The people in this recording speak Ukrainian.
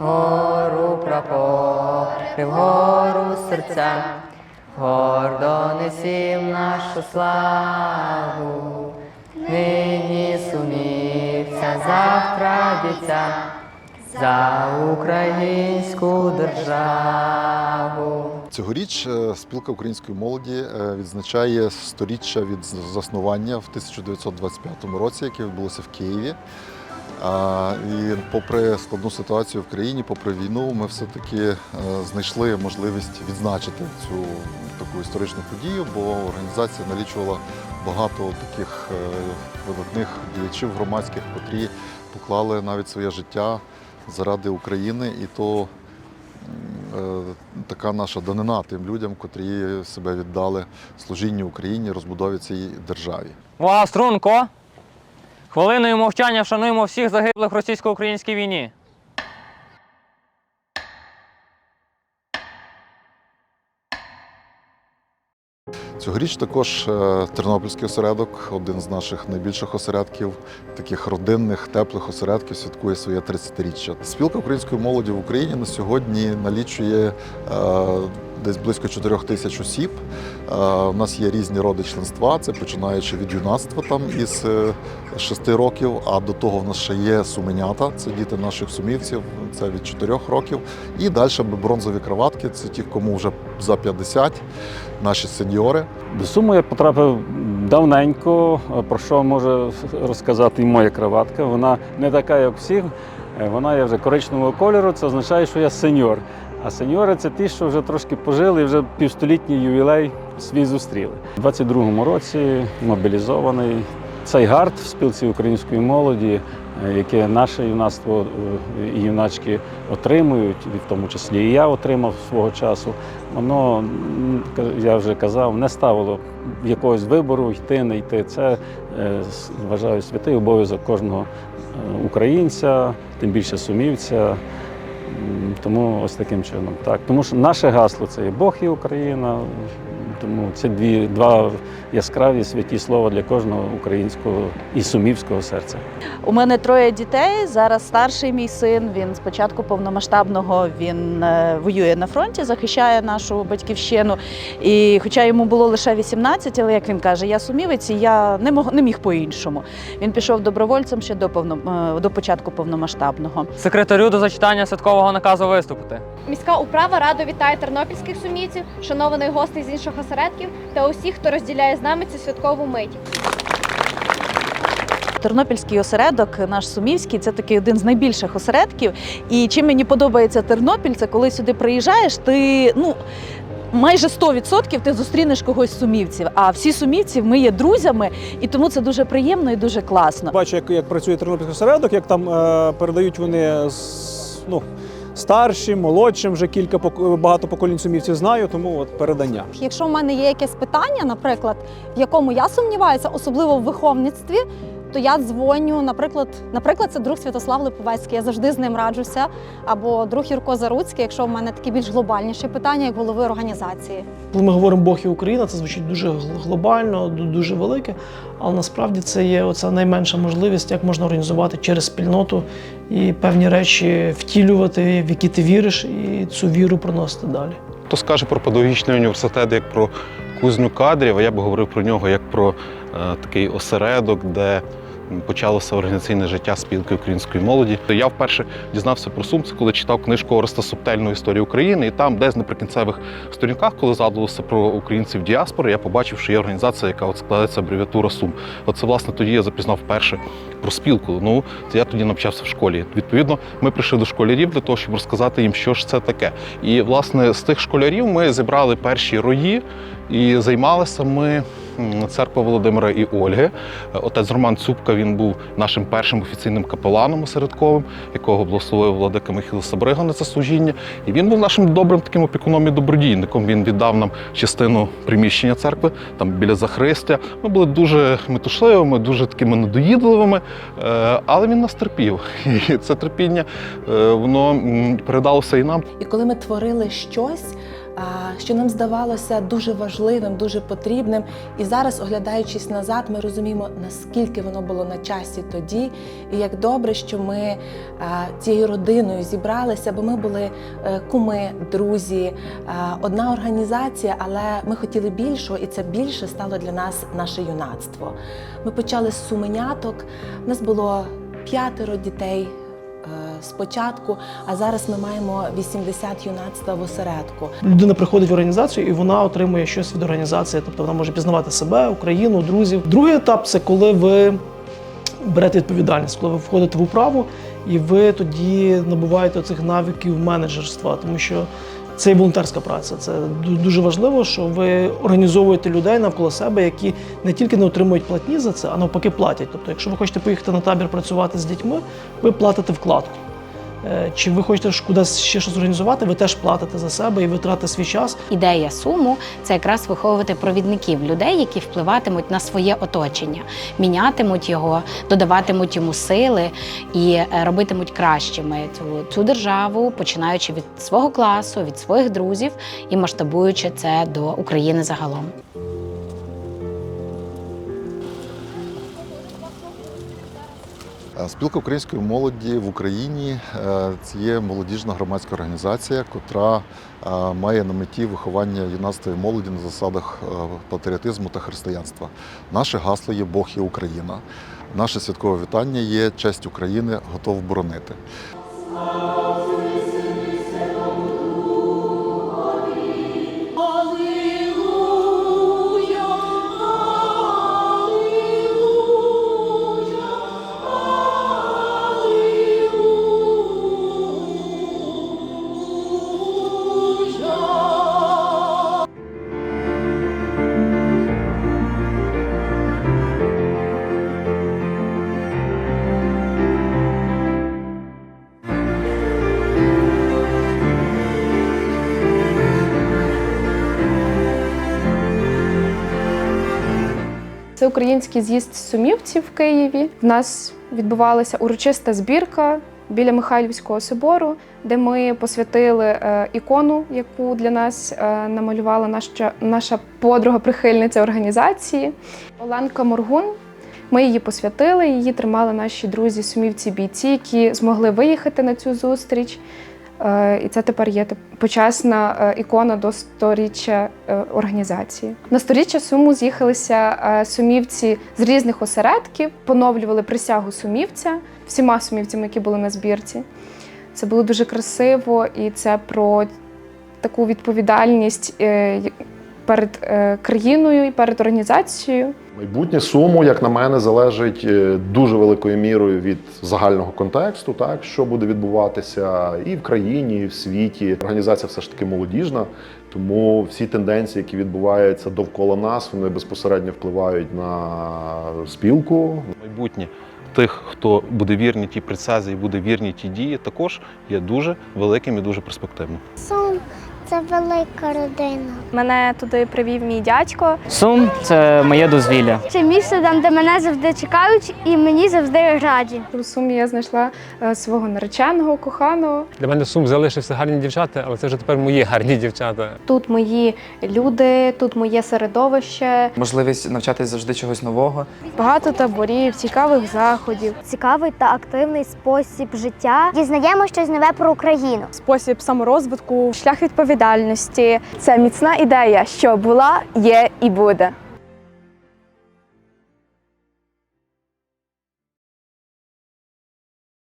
Гору прапори, вгору серця, гордо несім нашу славу, нині сумівця, завтра дитя, за українську державу. Цьогоріч е, спілка української молоді е, відзначає сторіччя від заснування в 1925 році, яке відбулося в Києві. І попри складну ситуацію в країні, попри війну, ми все-таки е, знайшли можливість відзначити цю таку історичну подію, бо організація налічувала багато таких е, видатних діячів громадських, котрі поклали навіть своє життя заради України, і то е, така наша данина тим людям, котрі себе віддали служінню Україні, розбудові цієї державі. Увага, струнко! Хвилиною мовчання вшануємо всіх загиблих в російсько-українській війні. Цьогоріч також е, Тернопільський осередок, один з наших найбільших осередків, таких родинних, теплих осередків, святкує своє 30-річчя. Спілка української молоді в Україні на сьогодні налічує е, десь близько 4 тисяч осіб. Е, У нас є різні роди членства, це починаючи від юнацтва там із 6 років, а до того в нас ще є суменята, це діти наших сумівців, це від 4 років. І далі бронзові краватки, це ті, кому вже за 50, наші сеньори. До Суму я потрапив давненько, про що може розказати і моя краватка. Вона не така, як всіх. Е, Вона є вже коричневого кольору, це означає, що я сеньор. А сеньори це ті, що вже трошки пожили вже півстолітній ювілей свій зустріли. У 22-му році мобілізований цей гард в спілці української молоді, е, яке наше юнацтво е, і юначки отримують, і в тому числі і я отримав свого часу. Воно, я вже казав, не ставило якогось вибору йти, не йти. Це е, вважаю святий обов'язок кожного українця, тим більше сумівця. Тому ось таким чином. Так. Тому що наше гасло це і Бог і Україна. Тому це дві, два яскраві святі слова для кожного українського і сумівського серця. У мене троє дітей. Зараз старший мій син. Він з початку повномасштабного він е, воює на фронті, захищає нашу батьківщину. І хоча йому було лише 18, але як він каже, я сумівець, і я не мог не міг по-іншому. Він пішов добровольцем ще до повно е, до початку повномасштабного. Секретарю до зачитання святкового наказу виступити. Міська управа радо вітає тернопільських сумійців, шанованих гостей з інших осередків та усіх, хто розділяє з нами цю святкову мить. Тернопільський осередок, наш сумівський, це такий один з найбільших осередків. І чим мені подобається Тернопіль, це коли сюди приїжджаєш, ти ну. Майже 100% ти зустрінеш когось з сумівців, а всі сумівці ми є друзями, і тому це дуже приємно і дуже класно. Бачу, як, як працює Тернопільський осередок, як там е, передають вони з, ну, старшим, молодшим, вже кілька багато поколінь сумівців знаю, тому от передання. Якщо в мене є якесь питання, наприклад, в якому я сумніваюся, особливо в виховництві, то я дзвоню, наприклад, наприклад, це друг Святослав Липовецький, я завжди з ним раджуся, або друг Юрко Заруцький, якщо в мене такі більш глобальніші питання, як голови організації. Коли ми говоримо Бог і Україна, це звучить дуже гл- глобально, дуже велике. Але насправді це є оця найменша можливість, як можна організувати через спільноту і певні речі втілювати, в які ти віриш, і цю віру проносити далі. Хто скаже про педагогічний університет як про кузню кадрів, а я би говорив про нього як про е, такий осередок, де почалося організаційне життя спілки української молоді. Я вперше дізнався про Сумці, коли читав книжку Ореста Субтельну історію України, і там, десь на прикінцевих сторінках, коли згадувалося про українців діаспори, я побачив, що є організація, яка от складається абревіатура Сум. Оце, власне, тоді я запізнав вперше про спілку. Ну, я тоді навчався в школі. Відповідно, ми прийшли до школярів для того, щоб розказати їм, що ж це таке. І власне з тих школярів ми зібрали перші рої і займалися ми церква Володимира і Ольги. Отець Роман Цупка він був нашим першим офіційним капеланом осередковим, якого благословив владика Михайло Сабрига на це служіння. І він був нашим добрим таким опікуном і добродійником. Він віддав нам частину приміщення церкви, там біля захристя. Ми були дуже метушливими, дуже такими недоїдливими, але він нас терпів. І це терпіння е, воно передалося і нам. І коли ми творили щось, що нам здавалося дуже важливим, дуже потрібним. І зараз, оглядаючись назад, ми розуміємо, наскільки воно було на часі тоді, і як добре, що ми цією родиною зібралися, бо ми були е, куми, друзі, одна організація, але ми хотіли більшого, і це більше стало для нас наше юнацтво. Ми почали з суменяток. У нас було п'ятеро дітей спочатку, а зараз ми маємо 80 юнацтва в осередку. Людина приходить в організацію і вона отримує щось від організації, тобто вона може пізнавати себе, Україну, друзів. Другий етап це коли ви берете відповідальність, коли ви входите в управу, і ви тоді набуваєте цих навиків менеджерства, тому що це і волонтерська праця. Це дуже важливо, що ви організовуєте людей навколо себе, які не тільки не отримують платні за це, а навпаки платять. Тобто, якщо ви хочете поїхати на табір працювати з дітьми, ви платите вкладку. Е, Чи ви хочете кудись ще щось організувати, ви теж платите за себе і ви тратите свій час. Ідея суму це якраз виховувати провідників людей, які впливатимуть на своє оточення, мінятимуть його, додаватимуть йому сили і е, робитимуть кращими цю, цю державу, починаючи від свого класу, від своїх друзів і масштабуючи це до України загалом. Спілка української молоді в Україні е, це є молодіжна громадська організація, котра е, має на меті виховання юнацтва і молоді на засадах е, патріотизму та християнства. Наше гасло є Бог є Україна. Наше святкове вітання є честь України, готов боронити. Це український з'їзд сумівців в Києві. В нас відбувалася урочиста збірка біля Михайлівського собору, де ми посвятили е, ікону, яку для нас е, намалювала наша, наша подруга-прихильниця організації Оленка Моргун. Ми її посвятили, її тримали наші друзі, сумівці бійці, які змогли виїхати на цю зустріч. Е, І це тепер є почесна е, ікона до сторіччя е, організації. На сторіччя суму з'їхалися сумівці з різних осередків, поновлювали присягу сумівця всіма сумівцями, які були на збірці. Це було дуже красиво, і це про таку відповідальність перед країною і перед організацією. Майбутнє суму, як на мене, залежить е, дуже великою мірою від загального контексту, так що буде відбуватися і в країні, і в світі. Організація все ж таки молодіжна, тому всі тенденції, які відбуваються довкола нас, вони безпосередньо впливають на спілку. Майбутнє тих, хто буде вірний тій присязі і буде вірний тій дії, також є дуже великим і дуже перспективним. Це велика родина. Мене туди привів мій дядько. Сум це моє дозвілля. Це місце там, де мене завжди чекають і мені завжди раді. У сумі я знайшла е, свого нареченого, коханого. Для мене сум залишився гарні дівчата, але це вже тепер мої гарні дівчата. Тут мої люди, тут моє середовище. Можливість навчатись завжди чогось нового. Багато таборів, цікавих заходів. Цікавий та активний спосіб життя. Дізнаємо щось нове про Україну. Спосіб саморозвитку, шлях відповідальності. Це міцна ідея, що була, є і буде.